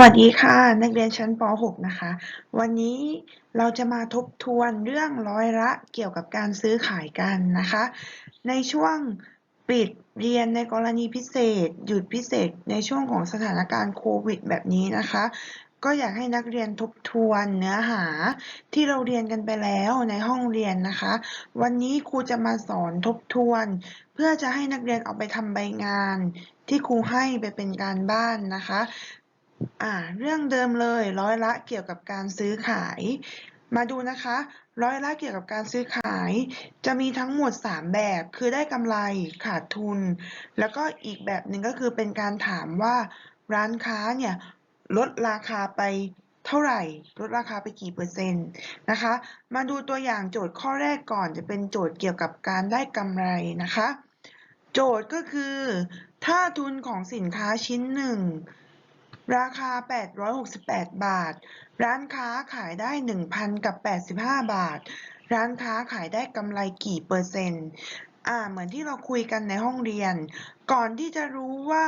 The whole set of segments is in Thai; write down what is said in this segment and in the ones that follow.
วัสดีค่ะ นักเรียนชั้นป .6 นะคะ วันนี้เราจะมาทบทวนเรื่องร้อยละเกี่ยวกับการซื้อขายกันนะคะ ในช่วงปิดเรียนในกรณีพิเศษ หยุดพิเศษในช่วงของสถานการณ์โควิดแบบนี้นะคะ ก็อยากให้นักเรียนทบทวนเนื้อหาที่เราเรียนกันไปแล้วในห้องเรียนนะคะ วันนี้ครูจะมาสอนทบทวน เพื่อจะให้นักเรียนเอาไปทำใบงานที่ครูให้ไปเป็นการบ้านนะคะ อ่าเรื่องเดิมเลยร้อยละเกี่ยวกับการซื้อขาย มาดูนะคะ ร้อยละเกี่ยวกับการซื้อขาย จะมีทั้งหมด 3 แบบ คือได้กำไรขาดทุน แล้วก็อีกแบบหนึ่งก็คือเป็นการถามว่าร้านค้าเนี่ยลดราคาไปเท่าไหร่ลดราคาไปกี่เปอร์เซ็นต์นะคะ มาดูตัวอย่างโจทย์ข้อแรกก่อนจะเป็นโจทย์เกี่ยวกับการได้กำไรนะคะ โจทย์ก็คือ ถ้าทุนของสินค้าชิ้นหนึ่ง ราคา 868 บาท ร้านค้าขายได้ 1,000 กับ 85 บาท ร้านค้าขายได้กำไรกี่เปอร์เซ็นต์อ่า เหมือนที่เราคุยกันในห้องเรียน ก่อนที่จะรู้ว่า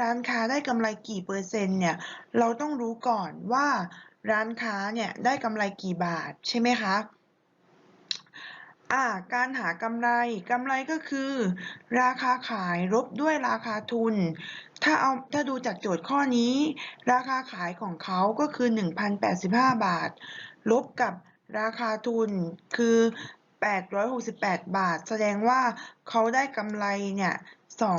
ร้านค้าได้กำไรกี่เปอร์เซ็นต์เนี่ย เราต้องรู้ก่อนว่าร้านค้าเนี่ยได้กำไรกี่บาทใช่ไหมคะอ่าการหากำไร กำไรก็คือ ราคาขายลบด้วยราคาทุน ถ้าเอาถ้าดูจากโจทย์ข้อนี้ ราคาขายของเขาก็คือ 1,085 บาท ลบกับราคาทุนคือ 868 บาท แสดงว่าเขาได้กำไรเนี่ย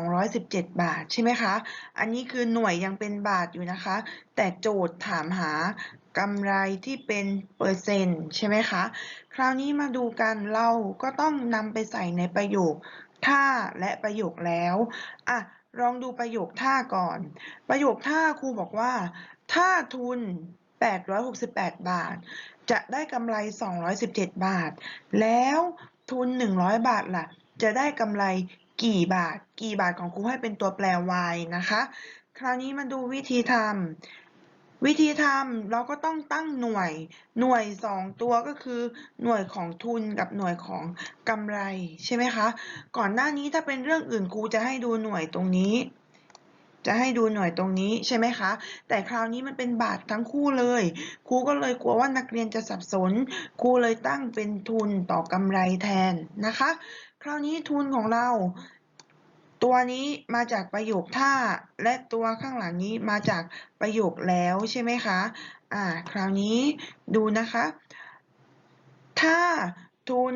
217 บาทใช่ไหมคะ อันนี้คือหน่วยยังเป็นบาทอยู่นะคะ แต่โจทย์ถามหากำไรที่เป็นเปอร์เซ็นต์ใช่ไหมคะ คราวนี้มาดูกันเราก็ต้องนำไปใส่ในประโยค ถ้าและประโยคแล้วอะ ลองดูประโยคท่าก่อน ประโยคท่าครูบอกว่า ถ้าทุน 868 บาท จะได้กำไร 217 บาท แล้วทุน 100 บาทล่ะ จะได้กำไรกี่บาท กี่บาทของครูให้เป็นตัวแปร y นะคะ คราวนี้มาดูวิธีทำ วิธีทำเราก็ต้องตั้งหน่วย หน่วย 2 ตัวก็คือ หน่วยของทุนกับหน่วยของกำไรใช่ไหมคะ ก่อนหน้านี้ถ้าเป็นเรื่องอื่นครูจะให้ดูหน่วยตรงนี้ จะให้ดูหน่วยตรงนี้ใช่ไหมคะ แต่คราวนี้มันเป็นบาททั้งคู่เลย ครูก็เลยกลัวว่านักเรียนจะสับสน ครูเลยตั้งเป็นทุนต่อกำไรแทนนะคะ คราวนี้ทุนของเรา ตัวนี้มาจากประโยคถ้า และตัวข้างหลังนี้มาจากประโยคแล้วใช่ไหมคะ อ่า คราวนี้ดูนะคะ ถ้าทุน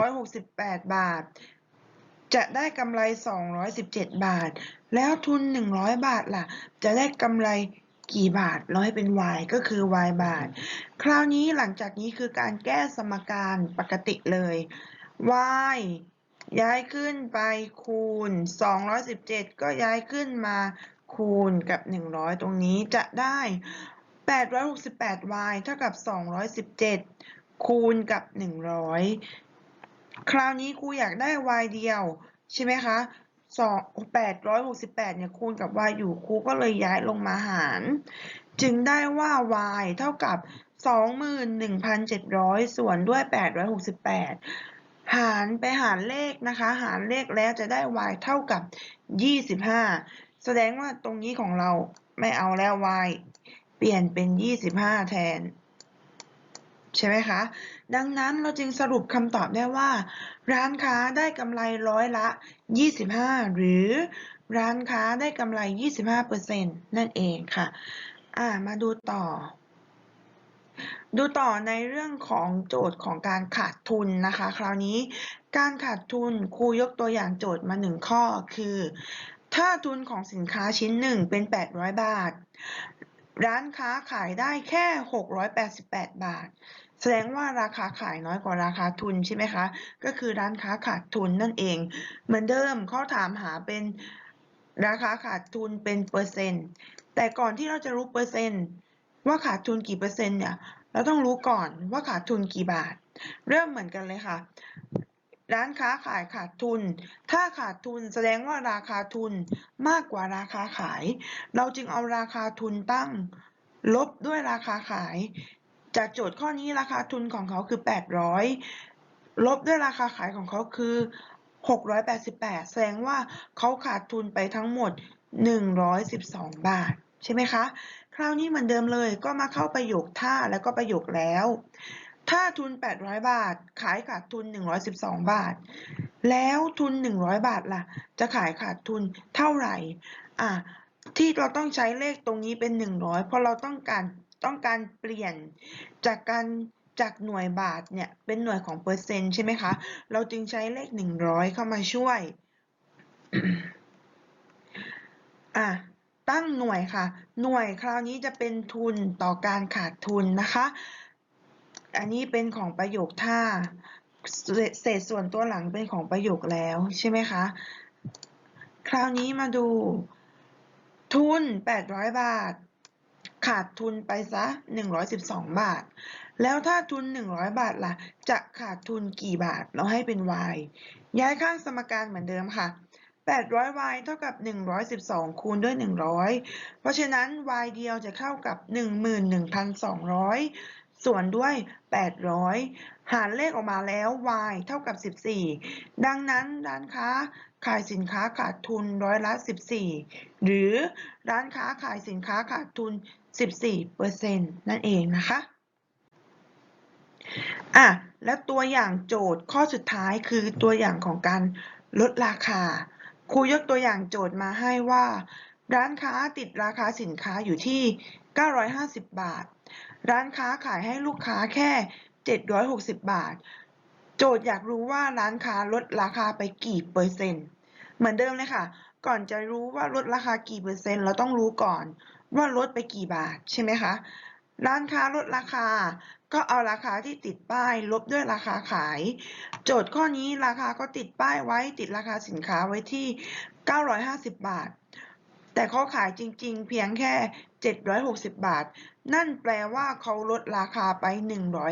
868 บาท จะได้กำไร 217 บาท แล้วทุน 100 บาทล่ะ จะได้กำไรกี่บาทเราให้เป็น y ก็คือ y บาท คราวนี้หลังจากนี้คือการแก้สมการปกติเลย y ย้ายขึ้นไปคูณ 217 ก็ย้ายขึ้นมาคูณกับ 100 ตรงนี้จะได้ 868y เท่ากับ 217 คูณกับ 100 คราวนี้ครูอยากได้ y เดียว ใช่ไหมคะ2 868 เนี่ยคูณกับ y อยู่ครูก็เลยย้ายลงมาหาร จึงได้ว่า y เท่ากับ 21,700 ส่วนด้วย 868 หารไปหารเลขนะคะ หารเลขแล้วจะได้ y เท่ากับ 25 แสดงว่าตรงนี้ของเราไม่เอาแล้ว y เปลี่ยนเป็น 25 แทน ใช่ไหมคะ ดังนั้นเราจึงสรุปคำตอบได้ว่า ร้านค้าได้กำไรร้อยละ 25 หรือร้านค้าได้กำไร 25%นั่นเองค่ะ อ่า มาดูต่อ ดูต่อในเรื่องของโจทย์ของการขาดทุนนะคะ คราวนี้การขาดทุนครูยกตัวอย่างโจทย์มาหนึ่งข้อคือ ถ้าทุนของสินค้าชิ้นหนึ่งเป็น 800 บาท ร้านค้าขายได้แค่ 688 บาท แสดงว่าราคาขายน้อยกว่าราคาทุนใช่ไหมคะ ก็คือร้านค้าขาดทุนนั่นเอง เหมือนเดิมข้อถามหาเป็นราคาขาดทุนเป็นเปอร์เซ็นต์แต่ก่อนที่เราจะรู้เปอร์เซ็นต์ ว่าขาดทุนกี่เปอร์เซ็นต์เนี่ย เราต้องรู้ก่อนว่าขาดทุนกี่บาท เริ่มเหมือนกันเลยค่ะ ร้านค้าขายขาดทุน ถ้าขาดทุนแสดงว่าราคาทุนมากกว่าราคาขาย เราจึงเอาราคาทุนตั้ง ลบด้วยราคาขาย จากโจทย์ข้อนี้ราคาทุนของเขาคือ 800 ลบด้วยราคาขายของเขาคือ 688 แสดงว่าเขาขาดทุนไปทั้งหมด 112 บาท ใช่ไหมคะ คราวนี้เหมือนเดิมเลยก็มาเข้าประโยคถ้าแล้วก็ประโยคแล้ว ถ้าทุน 800 บาท ขายขาดทุน 112 บาท แล้วทุน 100 บาทล่ะ จะขายขาดทุนเท่าไหร่อะที่เราต้องใช้เลขตรงนี้เป็น 100 เพราะเราต้องการต้องการเปลี่ยนจากการจากหน่วยบาทเนี่ยเป็นหน่วยของเปอร์เซ็นต์ใช่ไหมคะ เราจึงใช้เลข 100 เข้ามาช่วย อะ ตั้งหน่วยค่ะ หน่วยคราวนี้จะเป็นทุนต่อการขาดทุนนะคะ อันนี้เป็นของประโยคถ้าเศษส่วนตัวหลังเป็นของประโยคแล้วใช่ไหมคะ คราวนี้มาดู ทุน 800 บาท ขาดทุนไปซะ 112 บาท แล้วถ้าทุน 100 บาทล่ะ จะขาดทุนกี่บาท เราให้เป็น y ย้ายข้างสมการเหมือนเดิมค่ะ 800y เท่ากับ 112 คูณด้วย 100 เพราะฉะนั้น y เดียวจะเข้ากับ 11,200 ส่วนด้วย 800 หารเลขออกมาแล้ว y เท่ากับ 14 ดังนั้นร้านค้าขายสินค้าขาดทุนร้อยละ 14 หรือร้านค้าขายสินค้าขาดทุน 14%นั่นเองนะคะอะและตัวอย่างโจทย์ข้อสุดท้ายคือตัวอย่างของการลดราคา ครูยกตัวอย่างโจทย์มาให้ว่า ร้านค้าติดราคาสินค้าอยู่ที่ 950 บาท ร้านค้าขายให้ลูกค้าแค่ 760 บาท โจทย์อยากรู้ว่าร้านค้าลดราคาไปกี่เปอร์เซ็นต์ เหมือนเดิมเลยค่ะ ก่อนจะรู้ว่าลดราคากี่เปอร์เซ็นต์เราต้องรู้ก่อนว่าลดไปกี่บาทใช่ไหมคะ ร้านค้าลดราคา ก็เอาราคาที่ติดป้าย ลบด้วยราคาขาย โจทย์ข้อนี้ราคาก็ติดป้ายไว้ติดราคาสินค้าไว้ที่ 950 บาท แต่เขาขายจริงๆ เพียงแค่ 760 บาท นั่นแปลว่าเขาลดราคาไป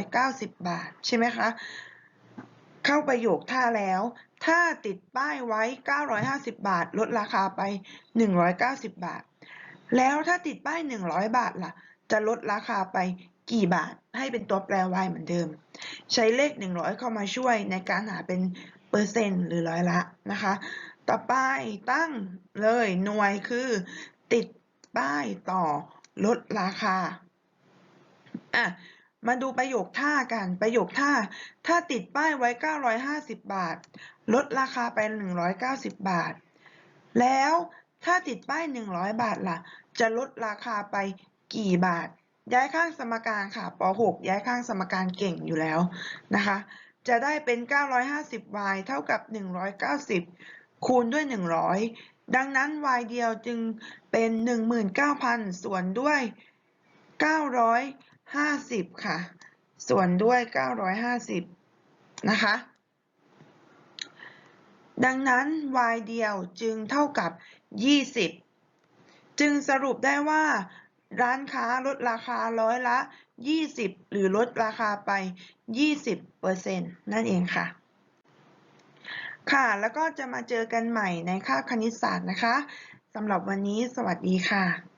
190 บาท ใช่ไหมคะ เข้าประโยคท่าแล้ว ถ้าติดป้ายไว้ 950 บาท ลดราคาไป 190 บาท แล้วถ้าติดป้าย 100 บาทล่ะ จะลดราคาไปกี่บาท ให้เป็นตัวแปร y เหมือนเดิม ใช้เลข 100 เข้ามาช่วยในการหาเป็นเปอร์เซ็นต์หรือร้อยละนะคะ ต่อไปตั้งเลยหน่วยคือติดป้ายต่อลดราคาอะมาดูประโยคท่ากัน ประโยคท่า ถ้าติดป้ายไว้ 950 บาท ลดราคาไป 190 บาท แล้วถ้าติดป้าย 100 บาทล่ะ จะลดราคาไป กี่บาท ย้ายข้างสมการค่ะป .6 ย้ายข้างสมการเก่งอยู่แล้วนะคะ จะได้เป็น 950y เท่ากับ 190 คูณด้วย 100 ดังนั้น y เดียวจึงเป็น 19,000 ส่วนด้วย 950 ค่ะ ส่วนด้วย 950 นะคะดังนั้น y เดียวจึงเท่ากับ 20 จึงสรุปได้ว่า ร้านค้าลดราคาร้อยละ 20 หรือลดราคาไป 20%นั่นเองค่ะ ค่ะแล้วก็จะมาเจอกันใหม่ในคาบคณิตศาสตร์นะคะสำหรับวันนี้สวัสดีค่ะ